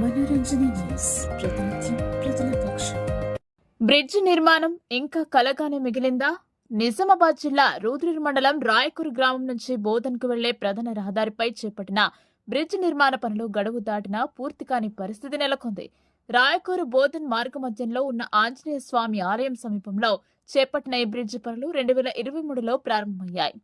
మనోరంజన news ప్రతినిత్యం ప్రజల పక్షం బ్రిడ్జ్ నిర్మాణం ఇంకా కలగానే మిగిలిందా? నిజామాబాద్ జిల్లా రూద్రూరు మండలం రాయకూరు గ్రామం నుంచి బోధన్కు వెళ్ళే ప్రధాన రహదారిపై చేపట్టిన బ్రిడ్జ్ నిర్మాణ పనులు గడువు దాటినా పూర్తి కాని పరిస్థితి నెలకొంది. రాయకూరు బోధన్ మార్గ మధ్యంలో ఉన్న ఆంజనేయ స్వామి ఆలయం సమీపంలో చేపట్టిన ఈ బ్రిడ్జ్ పనులు రెండు వేల ఇరవై మూడులో ప్రారంభమయ్యాయి.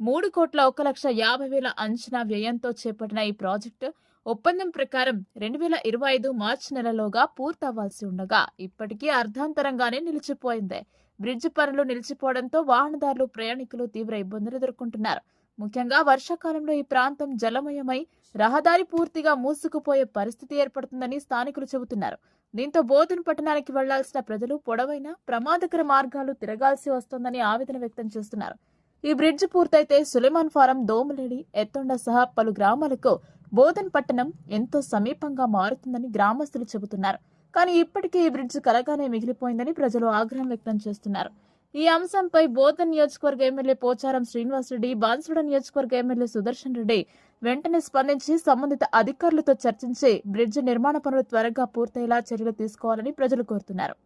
మూడు కోట్ల ఒక లక్ష యాభై వేల అంచనా వ్యయంతో చేపట్టిన ఈ ప్రాజెక్టు ఒప్పందం ప్రకారం రెండు వేల ఇరవై ఐదు మార్చి నెలలోగా పూర్తవ్వాల్సి ఉండగా ఇప్పటికీ అర్ధాంతరంగానే నిలిచిపోయింది. బ్రిడ్జ్ పనులు నిలిచిపోవడంతో వాహనదారులు ప్రయాణికులు తీవ్ర ఇబ్బందులు ఎదుర్కొంటున్నారు. ముఖ్యంగా వర్షాకాలంలో ఈ ప్రాంతం జలమయమై రహదారి పూర్తిగా మూసుకుపోయే పరిస్థితి ఏర్పడుతుందని స్థానికులు చెబుతున్నారు. దీంతో బోధన్ పట్టణానికి వెళ్ళాల్సిన ప్రజలు పొడవైన ప్రమాదకర మార్గాలు తిరగాల్సి వస్తోందని ఆవేదన వ్యక్తం చేస్తున్నారు. ఈ బ్రిడ్జ్ పూర్తయితే సులేమాన్ ఫారం దోమలేడి ఎత్తుండ సహా పలు గ్రామాలకు బోధన్ పట్టణం ఎంతో సమీపంగా మారుతుందని గ్రామస్తులు చెబుతున్నారు. కానీ ఇప్పటికీ ఈ బ్రిడ్జ్ కలగానే మిగిలిపోయిందని ప్రజలు ఆగ్రహం వ్యక్తం చేస్తున్నారు. ఈ అంశంపై బోధన్ నియోజకవర్గ ఎమ్మెల్యే పోచారం శ్రీనివాసరెడ్డి బాన్సుడ నియోజకవర్గ ఎమ్మెల్యే సుదర్శన్ రెడ్డి వెంటనే స్పందించి సంబంధిత అధికారులతో చర్చించి బ్రిడ్జ్ నిర్మాణ పనులు త్వరగా పూర్తయ్యేలా చర్యలు తీసుకోవాలని ప్రజలు కోరుతున్నారు.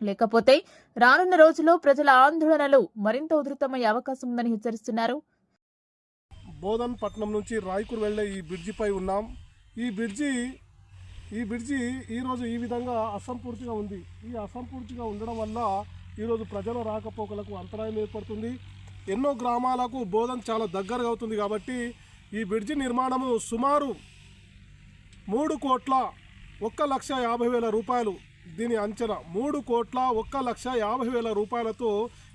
లేకపోతే రానున్న రోజుల్లో ప్రజల ఆందోళనలు మరింత ఉధృతమయ్యే అవకాశం ఉందని హెచ్చరిస్తున్నారు. బోధన్ పట్నం నుంచి రాయకూర్ వెళ్ళే ఈ బ్రిడ్జిపై ఉన్నాం. ఈ బ్రిడ్జి ఈ బ్రిడ్జి ఈరోజు ఈ విధంగా అసంపూర్తిగా ఉంది. ఈ అసంపూర్తిగా ఉండడం వల్ల ఈరోజు ప్రజల రాకపోకలకు అంతరాయం ఏర్పడుతుంది. ఎన్నో గ్రామాలకు బోధన్ చాలా దగ్గరగా అవుతుంది కాబట్టి ఈ బ్రిడ్జి నిర్మాణము సుమారు మూడు కోట్ల ఒక్క లక్ష యాభై వేల రూపాయలు దీని అంచనా. మూడు కోట్ల ఒక్క లక్ష యాభై వేల రూపాయలతో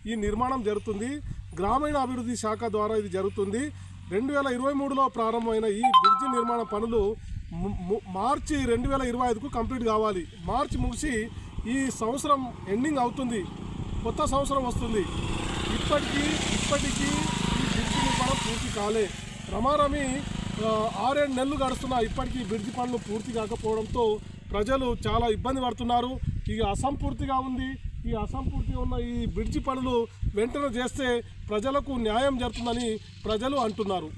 ఈ నిర్మాణం జరుగుతుంది. గ్రామీణ అభివృద్ధి శాఖ ద్వారా ఇది జరుగుతుంది. రెండు వేల ఇరవై మూడులో ప్రారంభమైన ఈ బ్రిడ్జి నిర్మాణ పనులు మార్చి రెండు వేల ఇరవై ఐదుకు కంప్లీట్ కావాలి. మార్చి ముగిసి ఈ సంవత్సరం ఎండింగ్ అవుతుంది. కొత్త సంవత్సరం వస్తుంది. ఇప్పటికీ ఇప్పటికీ ఈ బ్రిడ్జి నిర్మాణం పూర్తి కాలే. రమారమి ఆరేడు నెలలు గడుస్తున్నా ఇప్పటికీ బ్రిడ్జి పనులు పూర్తి కాకపోవడంతో ప్రజలు చాలా ఇబ్బంది పడుతున్నారు. ఇక అసంపూర్తిగా ఉంది. ఈ అసంపూర్తిగా ఉన్న ఈ బ్రిడ్జి పనులు వెంటనే చేస్తే ప్రజలకు న్యాయం జరుగుతుందని ప్రజలు అంటున్నారు.